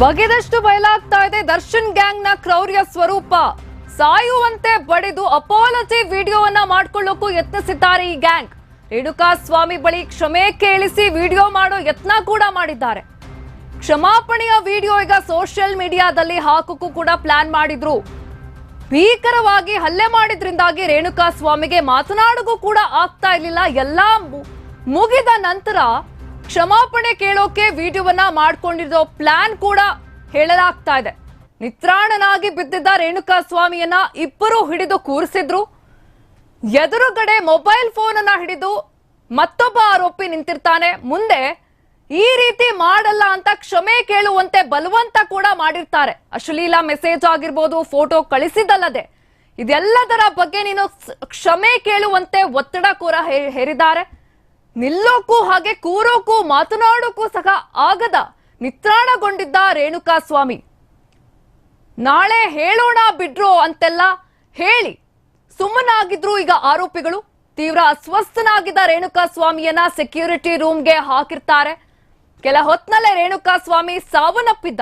ಬಗೆದಷ್ಟು ಬಯಲಾಗ್ತಾ ಇದೆ. ದರ್ಶನ್ ಗ್ಯಾಂಗ್ನ ಕ್ರೌರ್ಯ ಸ್ವರೂಪ ಸಾಯುವಂತೆ ಬಡಿದು ಅಪಾಲಜಿ ವಿಡಿಯೋವನ್ನ ಮಾಡ್ಕೊಳ್ಳೋಕು ಯತ್ನಿಸಿದ್ದಾರೆ ಈ ಗ್ಯಾಂಗ್. ರೇಣುಕಾ ಸ್ವಾಮಿ ಬಳಿ ಕ್ಷಮೆ ಕೇಳಿಸಿ ವಿಡಿಯೋ ಮಾಡೋ ಯತ್ನ ಕೂಡ ಮಾಡಿದ್ದಾರೆ. ಕ್ಷಮಾಪಣೆಯ ವಿಡಿಯೋ ಈಗ ಸೋಷಿಯಲ್ ಮೀಡಿಯಾದಲ್ಲಿ ಹಾಕೋಕ್ಕೂ ಕೂಡ ಪ್ಲಾನ್ ಮಾಡಿದ್ರು. ಭೀಕರವಾಗಿ ಹಲ್ಲೆ ಮಾಡಿದ್ರಿಂದಾಗಿ ರೇಣುಕಾ ಸ್ವಾಮಿಗೆ ಮಾತನಾಡೋಕು ಕೂಡ ಆಗ್ತಾ ಇರಲಿಲ್ಲ. ಎಲ್ಲಾ ಮುಗಿದ ನಂತರ ಕ್ಷಮಾಪಣೆ ಕೇಳೋಕೆ ವಿಡಿಯೋವನ್ನ ಮಾಡ್ಕೊಂಡಿರೋ ಪ್ಲಾನ್ ಕೂಡ ಹೇಳಲಾಗ್ತಾ ಇದೆ. ನಿತ್ರಾಣನಾಗಿ ಬಿದ್ದಿದ್ದ ರೇಣುಕಾ ಸ್ವಾಮಿಯನ್ನ ಇಬ್ಬರು ಹಿಡಿದು ಕೂರಿಸಿದ್ರು. ಎದುರುಗಡೆ ಮೊಬೈಲ್ ಫೋನ್ ಅನ್ನ ಹಿಡಿದು ಮತ್ತೊಬ್ಬ ಆರೋಪಿ ನಿಂತಿರ್ತಾನೆ. ಮುಂದೆ ಈ ರೀತಿ ಮಾಡಲ್ಲ ಅಂತ ಕ್ಷಮೆ ಕೇಳುವಂತೆ ಬಲವಂತ ಕೂಡ ಮಾಡಿರ್ತಾರೆ. ಅಶ್ಲೀಲ ಮೆಸೇಜ್ ಆಗಿರ್ಬೋದು, ಫೋಟೋ ಕಳಿಸಿದ್ದಲ್ಲದೆ. ಇದೆಲ್ಲದರ ಬಗ್ಗೆ ನೀನು ಕ್ಷಮೆ ಕೇಳುವಂತೆ ಒತ್ತಡ ಕೂಡ ಹೇರಿದ್ದಾರೆ. ನಿಲ್ಲೋಕ್ಕೂ ಹಾಗೆ ಕೂರೋಕ್ಕೂ ಮಾತನಾಡೋಕ್ಕೂ ಸಹ ಆಗದ ನಿತ್ರಾಣಗೊಂಡಿದ್ದ ರೇಣುಕಾ ಸ್ವಾಮಿ ನಾಳೆ ಹೇಳೋಣ ಬಿಡ್ರೋ ಅಂತೆಲ್ಲ ಹೇಳಿ ಸುಮ್ಮನಾಗಿದ್ರು ಈಗ ಆರೋಪಿಗಳು. ತೀವ್ರ ಅಸ್ವಸ್ಥನಾಗಿದ್ದ ರೇಣುಕಾ ಸ್ವಾಮಿಯನ್ನ ಸೆಕ್ಯೂರಿಟಿ ರೂಮ್ಗೆ ಹಾಕಿರ್ತಾರೆ. ಕೆಲ ಹೊತ್ನಲ್ಲೇ ರೇಣುಕಾ ಸ್ವಾಮಿ ಸಾವನ್ನಪ್ಪಿದ್ದ.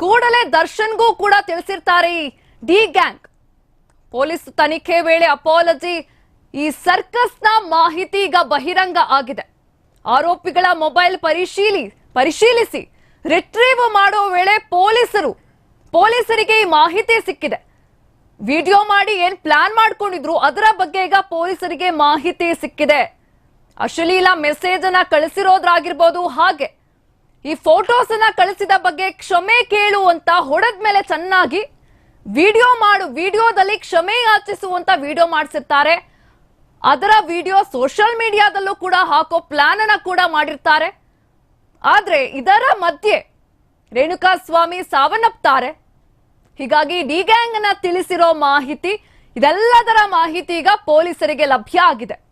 ಕೂಡಲೇ ದರ್ಶನ್ಗೂ ಕೂಡ ತಿಳಿಸಿರ್ತಾರೆ ಈ ಡಿ ಗ್ಯಾಂಗ್. ಪೊಲೀಸ್ ತನಿಖೆ ವೇಳೆ ಅಪಾಲಜಿ ಈ ಸರ್ಕಸ್ನ ಮಾಹಿತಿ ಈಗ ಬಹಿರಂಗ ಆಗಿದೆ. ಆರೋಪಿಗಳ ಮೊಬೈಲ್ ಪರಿಶೀಲಿ, ಪರಿಶೀಲಿಸಿ ರಿಟ್ರೀವ್ ಮಾಡೋ ವೇಳೆ ಪೊಲೀಸರು, ಪೊಲೀಸರಿಗೆ ಈ ಮಾಹಿತಿ ಸಿಕ್ಕಿದೆ. ವಿಡಿಯೋ ಮಾಡಿ ಏನ್ ಪ್ಲಾನ್ ಮಾಡ್ಕೊಂಡಿದ್ರು, ಅದರ ಬಗ್ಗೆ ಈಗ ಪೊಲೀಸರಿಗೆ ಮಾಹಿತಿ ಸಿಕ್ಕಿದೆ. ಅಶ್ಲೀಲ ಮೆಸೇಜ್ ಅನ್ನ ಕಳಿಸಿರೋದ್ರಾಗಿರ್ಬೋದು ಹಾಗೆ. ಈ ಫೋಟೋಸ್ ಅನ್ನ ಕಳಿಸಿದ ಬಗ್ಗೆ ಕ್ಷಮೆ ಕೇಳು ಅಂತ ಹೊಡೆದ ಮೇಲೆ ಚೆನ್ನಾಗಿ ವಿಡಿಯೋ ಮಾಡು, ವಿಡಿಯೋದಲ್ಲಿ ಕ್ಷಮೆ ಯಾಚಿಸುವಂತ ವಿಡಿಯೋ ಮಾಡಿಸಿರ್ತಾರೆ. ಅದರ ವಿಡಿಯೋ ಸೋಷಿಯಲ್ ಮೀಡಿಯಾದಲ್ಲೂ ಕೂಡ ಹಾಕೋ ಪ್ಲಾನ್ ಅನ್ನ ಕೂಡ ಮಾಡಿರ್ತಾರೆ. ಆದ್ರೆ ಇದರ ಮಧ್ಯೆ ರೇಣುಕಾ ಸ್ವಾಮಿ ಸಾವನ್ನಪ್ತಾರೆ. ಹೀಗಾಗಿ ಡಿ ಗ್ಯಾಂಗ್ ತಿಳಿಸಿರೋ ಮಾಹಿತಿ, ಇದೆಲ್ಲದರ ಮಾಹಿತಿ ಈಗ ಪೊಲೀಸರಿಗೆ ಲಭ್ಯ ಆಗಿದೆ.